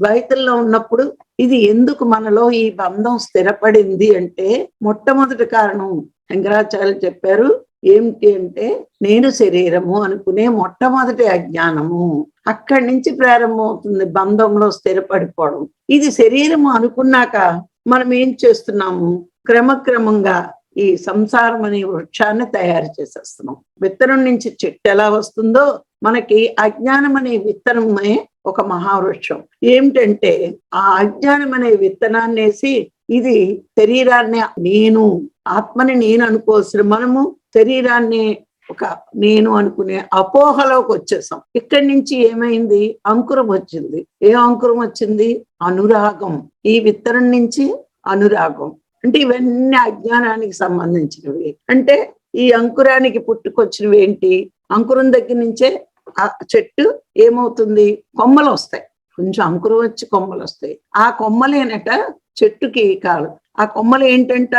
ద్వైతంలో ఉన్నప్పుడు ఇది ఎందుకు మనలో ఈ బంధం స్థిరపడింది అంటే మొట్టమొదటి కారణం శంకరాచార్యులు చెప్పారు ఏమిటి అంటే నేను శరీరము అనుకునే మొట్టమొదటి అజ్ఞానము. అక్కడి నుంచి ప్రారంభమవుతుంది బంధంలో స్థిరపడిపోవడం. ఇది శరీరము అనుకున్నాక మనం ఏం చేస్తున్నాము? క్రమక్రమంగా ఈ సంసారం అనే వృక్షాన్ని తయారు చేసేస్తున్నాం. విత్తనం నుంచి చెట్టు ఎలా వస్తుందో మనకి అజ్ఞానం అనే విత్తనమే ఒక మహావృక్షం. ఏమిటంటే ఆ అజ్ఞానం అనే విత్తనాన్ని వేసి ఇది శరీరాన్ని నేను ఆత్మని నేను అనుకోవాల్సిన మనము శరీరాన్ని ఒక నేను అనుకునే అపోహలోకి వచ్చేసాం. ఇక్కడి నుంచి ఏమైంది? అంకురం వచ్చింది. ఏ అంకురం వచ్చింది? అనురాగం. ఈ విత్తనం నుంచి అనురాగం. అంటే ఇవన్నీ అజ్ఞానానికి సంబంధించినవి. అంటే ఈ అంకురానికి పుట్టుకొచ్చినవి ఏంటి? అంకురం దగ్గర నుంచే ఆ చెట్టు ఏమవుతుంది? కొమ్మలు వస్తాయి కొంచెం అంకురం వచ్చి కొమ్మలు వస్తాయి ఆ కొమ్మలేనట చెట్టుకి కాదు ఆ కొమ్మలు ఏంటంట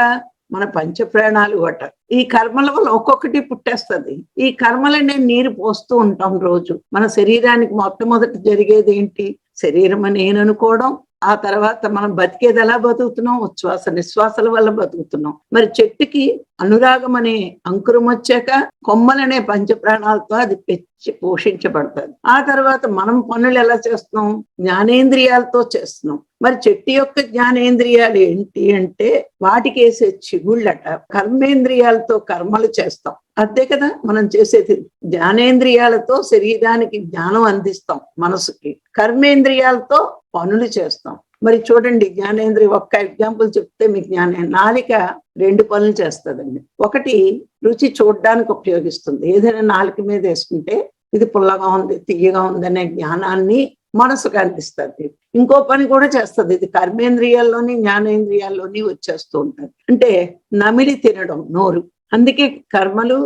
మన పంచ ప్రాణాలు అట. ఈ కర్మల వల్ల ఒక్కొక్కటి పుట్టేస్తుంది. ఈ కర్మలనే నీరు పోస్తూ ఉంటాం రోజు. మన శరీరానికి మొట్టమొదటి జరిగేది ఏంటి శరీరం అని నేను అనుకోవడం ఆ తర్వాత మనం బతికేది ఎలా బతుకుతున్నాం? ఉచ్ఛ్వాస నిశ్వాసాల వల్ల బతుకుతున్నాం. మరి చెట్టుకి అనురాగం అనే అంకురం వచ్చాక కొమ్మలనే పంచ ప్రాణాలతో అది పెంచి పోషించబడుతుంది. ఆ తర్వాత మనం పనులు ఎలా చేస్తున్నాం? జ్ఞానేంద్రియాలతో చేస్తున్నాం. మరి చెట్టు యొక్క జ్ఞానేంద్రియాలు ఏంటి అంటే వాటికి వేసే చిగుళ్ళట. కర్మేంద్రియాలతో కర్మలు చేస్తాం. అంతే కదా? మనం చేసేది జ్ఞానేంద్రియాలతో శరీరానికి జ్ఞానం అందిస్తాం మనసుకి. కర్మేంద్రియాలతో పనులు చేస్తాం. మరి చూడండి జ్ఞానేంద్రియ ఒక్క ఎగ్జాంపుల్ చెప్తే మీ జ్ఞాన నాలిక రెండు పనులు చేస్తుందండి. ఒకటి రుచి చూడడానికి ఉపయోగిస్తుంది. ఏదైనా నాలిక మీద వేసుకుంటే ఇది పుల్లగా ఉంది తీయగా ఉంది అనే జ్ఞానాన్ని మనసుకు అందిస్తుంది. ఇంకో పని కూడా చేస్తుంది. ఇది కర్మేంద్రియాల్లోని జ్ఞానేంద్రియాల్లోని వచ్చేస్తూ ఉంటుంది. అంటే నమిలి తినడం నోరు. అందుకే కర్మలు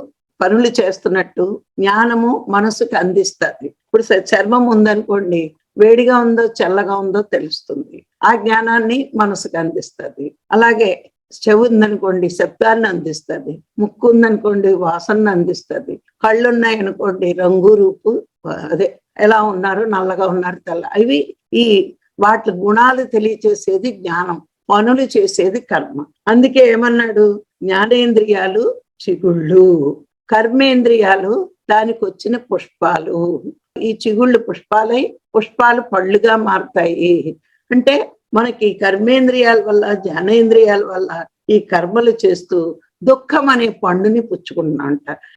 పనులు చేస్తున్నట్టు జ్ఞానము మనసుకు అందిస్తుంది. ఇప్పుడు చర్మం ఉందనుకోండి వేడిగా ఉందో చల్లగా ఉందో తెలుస్తుంది. ఆ జ్ఞానాన్ని మనసుకు అందిస్తుంది. అలాగే చెవు ఉందనుకోండి శబ్దాన్ని అందిస్తుంది. ముక్కు ఉందనుకోండి వాసనను అందిస్తుంది. కళ్ళు ఉన్నాయనుకోండి రంగు రూపు అదే ఎలా ఉన్నారు నల్లగా ఉన్నారు తెల్ల. ఇవి ఈ వాటి గుణాలు తెలియచేసేది జ్ఞానం. పనులు చేసేది కర్మ. అందుకే ఏమన్నాడు? జ్ఞానేంద్రియాలు చిగుళ్ళు. కర్మేంద్రియాలు దానికి వచ్చిన పుష్పాలు. ఈ చిగుళ్ళు పుష్పాలై పుష్పాలు పళ్ళుగా మారుతాయి. అంటే మనకి కర్మేంద్రియాల వల్ల జ్ఞానేంద్రియాల వల్ల ఈ కర్మలు చేస్తూ దుఃఖం అనే పండుని పుచ్చుకున్నా అంట